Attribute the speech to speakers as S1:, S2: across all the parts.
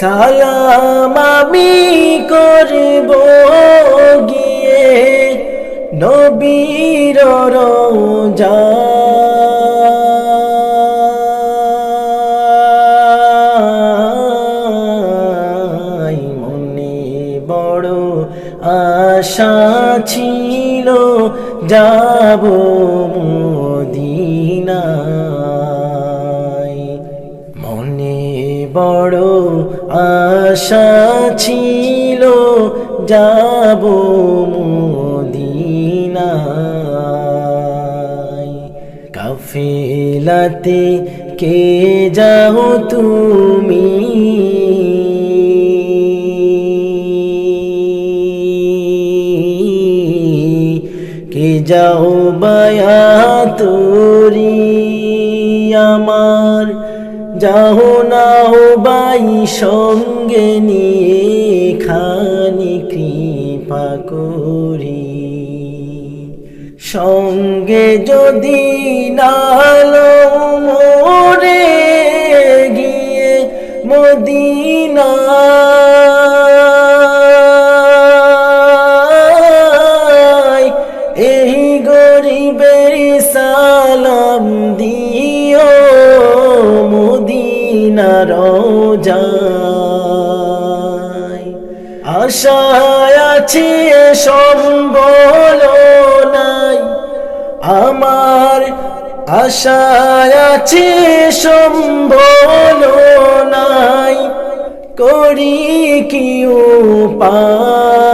S1: সালাম আমি করিব গিয়ে নবীর রোজা। বড় আশা ছিল যাব মদিনায়। মনে বড় আশা ছিল যাব মদিনায়। কাফেলাতে কে যাও তুমি? কে যাও বায়া তোরি আমার যাও নাও বাই সঙ্গে নিয়ে খানি কৃপা করি। সঙ্গে যদি নালো আশায় আছি সম্বল নাই। আমার আশায় আছি সম্বল নাই। করি কি উপায়?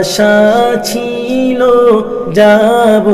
S1: আশা ছিল যাব